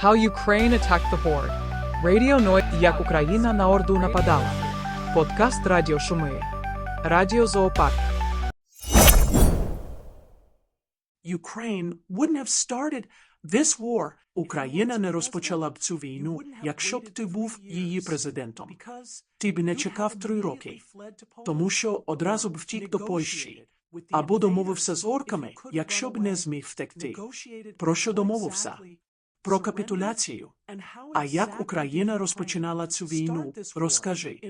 How Ukraine attacked the horde. Radio Ной, як Україна на Орду нападала. Подкаст Радіо Шуми. Радіо Зоопарк. Ukraine wouldn't have started this war. Україна не розпочала б цю війну, якщо б ти був її президентом. Ти б не чекав три роки, тому що одразу б втік до Польщі. Або домовився з орками, якщо б не зміг втекти. Про що домовився? Про капітуляцію. А як Україна розпочинала цю війну? Розкажи.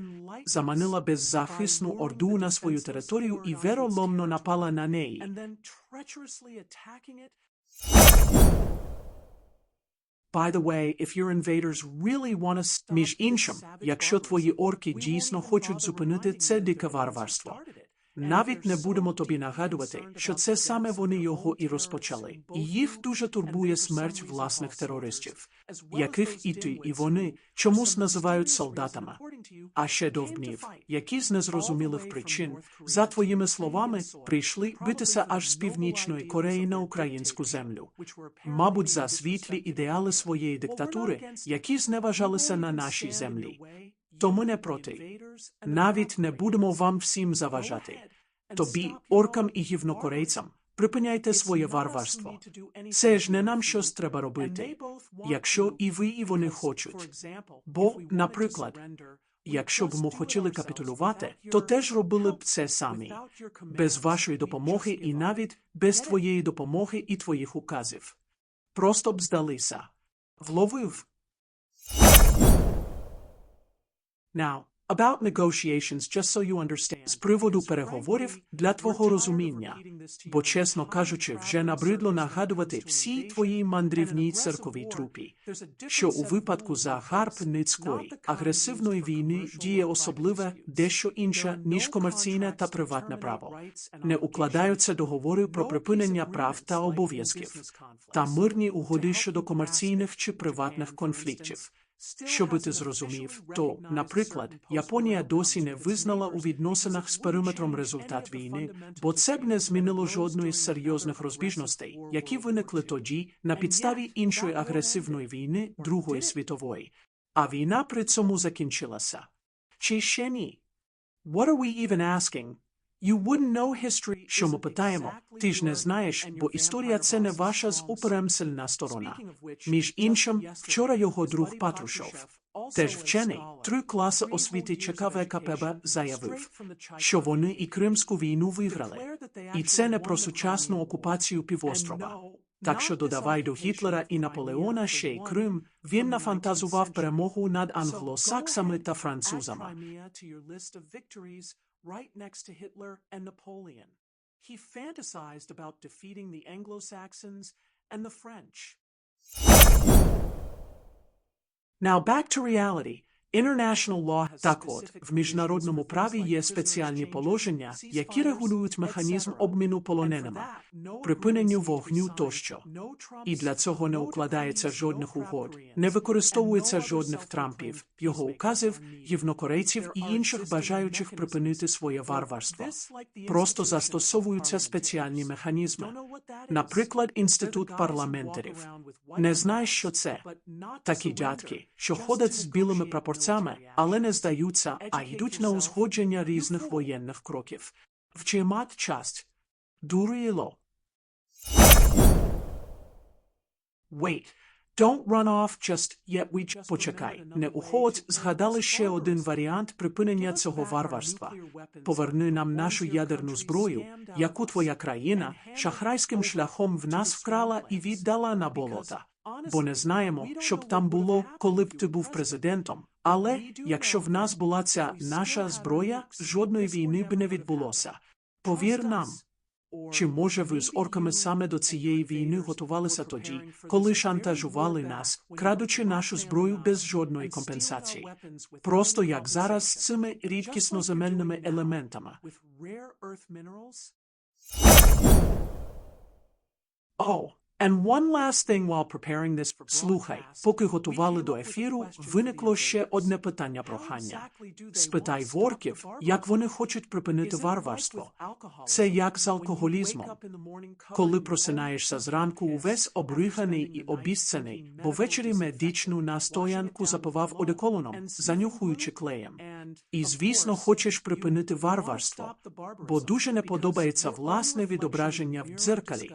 Заманила беззахисну орду на свою територію і вероломно напала на неї. By the way, if your invaders really want to stop Між іншим, якщо твої орки дійсно хочуть зупинити це дике варварство, навіть не будемо тобі нагадувати, що це саме вони його і розпочали. І їх дуже турбує смерть власних терористів, яких і ти, і вони чомусь називають солдатами. А ще довбнів, які з незрозумілих причин, за твоїми словами, прийшли битися аж з північної Кореї на українську землю. Мабуть, за світлі ідеали своєї диктатури, які зневажалися на нашій землі. То ми не проти. Навіть не будемо вам всім заважати. Тобі, оркам і гівнокорейцям, припиняйте своє варварство. Це ж не нам щось треба робити, якщо і ви, і вони хочуть. Бо, наприклад, якщо б ми хотіли капітулювати, то теж робили б це самі, без вашої допомоги і навіть без твоєї допомоги і твоїх указів. Просто б здалися. Вловив. Now, about negotiations, just so you understand. З приводу переговорів для твого розуміння. Бо, чесно кажучи, вже набридло нагадувати всій твоїй мандрівній церковій трупі, що у випадку загарбницької агресивної війни діє особливе дещо інше, ніж комерційне та приватне право. Не укладаються договори про припинення прав та обов'язків та мирні угоди щодо комерційних чи приватних конфліктів. Щоби ти зрозумів, то, наприклад, Японія досі не визнала у відносинах з периметром результат війни, бо це б не змінило жодної з серйозних розбіжностей, які виникли тоді на підставі іншої агресивної війни Другої світової. А війна при цьому закінчилася. Чи ще ні? What are we even asking? You wouldn't know history. Що ми питаємо? Ти ж не знаєш, бо історія це не ваша з уперем сильна сторона. Між іншим, вчора його друг Патрушов, теж вчений, три класи освіти ЧКВ КПБ заявив, що вони і Кримську війну виграли. І це не про сучасну окупацію півострова. Так що додавай до Гітлера і Наполеона ще й Крим, він нафантазував перемогу над англосаксами та французами. Right next to Hitler and Napoleon. He fantasized about defeating the Anglo-Saxons and the French. Now back to reality. Так от, в міжнародному праві є спеціальні положення, які регулюють механізм обміну полоненими, припиненню вогню тощо. І для цього не укладається жодних угод, не використовується жодних трампів, його указів, євнокорейців і інших бажаючих припинити своє варварство. Просто застосовуються спеціальні механізми. Наприклад, інститут парламентарів. Не знаєш, що це? Такі дядьки, що ходять з білими прапорцями, але не здаються, а йдуть на узгодження різних воєнних кроків. Вчимат часть. Дурило. Wait. Don't run off just yet we just... Почекай. Не уходь, згадали ще один варіант припинення цього варварства. Поверни нам нашу ядерну зброю, яку твоя країна шахрайським шляхом в нас вкрала і віддала на болота. Бо не знаємо, що б там було, коли б ти був президентом. Але якщо в нас була ця наша зброя, жодної війни б не відбулося. Повір нам. Чи може ви з орками саме до цієї війни готувалися тоді, коли шантажували нас, крадучи нашу зброю без жодної компенсації? Просто як зараз з цими рідкісноземельними елементами. О, And one last thing while preparing this Слухай, поки готували до ефіру, виникло ще одне питання прохання. Спитай ворків, як вони хочуть припинити варварство. Це як з алкоголізмом. Коли просинаєшся зранку увесь обриганий і обіцяний, бо ввечері медичну настоянку запивав одеколоном, занюхуючи клеєм. І, звісно, хочеш припинити варварство, бо дуже не подобається власне відображення в дзеркалі.